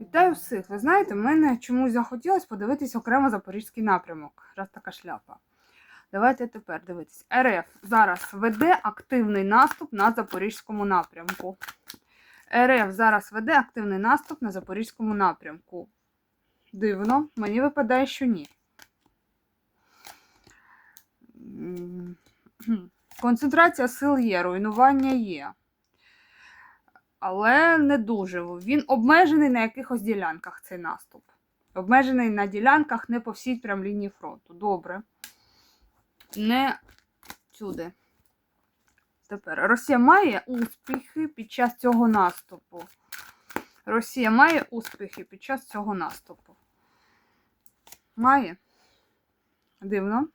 Вітаю всіх! Ви знаєте, мене чомусь захотілося подивитись окремо запорізький напрямок. Раз така шляпа. Давайте тепер дивитись. РФ зараз веде активний наступ на запорізькому напрямку. РФ зараз веде активний наступ на запорізькому напрямку. Дивно, мені випадає, що ні. Концентрація сил є, руйнування є. Але не дуже. Він обмежений на якихось ділянках цей наступ. Обмежений на ділянках не по всій прям лінії фронту. Добре. Не сюди. Тепер Росія має успіхи під час цього наступу. Росія має успіхи під час цього наступу. Має. Дивно.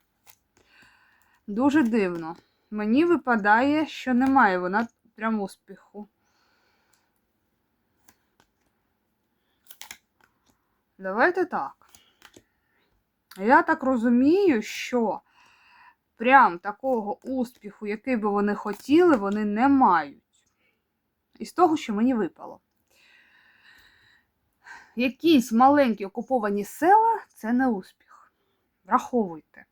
Дуже дивно. Мені випадає, що немає вона прям успіху. Давайте так. Я так розумію, що прям такого успіху, який би вони хотіли, вони не мають. Із того, що мені випало. Якісь маленькі окуповані села це не успіх. Враховуйте.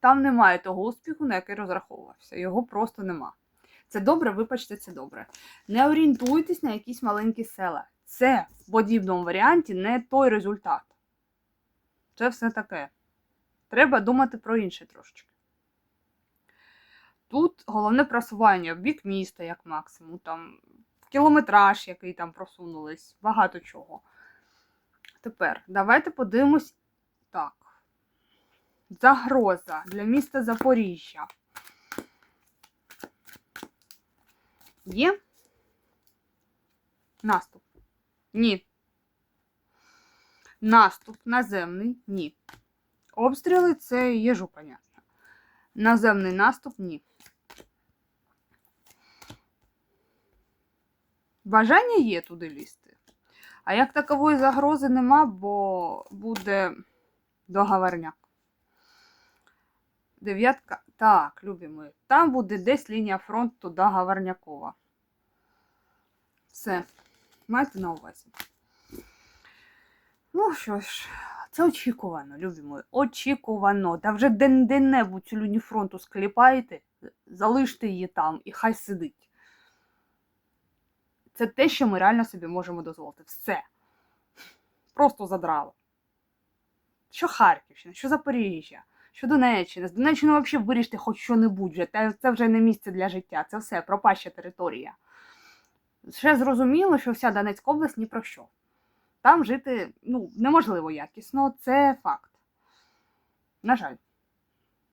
Там немає того успіху, на який розраховувався. Його просто нема. Це добре, вибачте, це добре. Не орієнтуйтесь на якісь маленькі села. Це в подібному варіанті не той результат. Це все таке. Треба думати про інше трошечки. Тут головне просування в бік міста, як максимум, там кілометраж, який там просунулись, багато чого. Тепер давайте подивимось так. Загроза для міста Запоріжжя. Є? Наступ. Ні. Наступ наземний ні. Обстріли це єжу, понятно. Наземний наступ ні. Бажання є туди лізти. А як такової загрози нема, бо буде договорняк. Дев'ятка. Так, любі. Там буде десь лінія фронту договорнякова. Все. Майте на увазі. Ну що ж, це очікувано, любі. Очікувано. Та вже день-де-небудь цю лінію фронту скліпаєте, залиште її там і хай сидить. Це те, що ми реально собі можемо дозволити. Все. Просто задрало. Що Харківщина, що Запоріжжя, що Донеччина. З Донеччини взагалі вирішити хоч що-небудь вже. Це вже не місце для життя, це все пропаща територія. Ще зрозуміло, що вся Донецька область ні про що. Там жити ну, неможливо якісно, це факт. На жаль.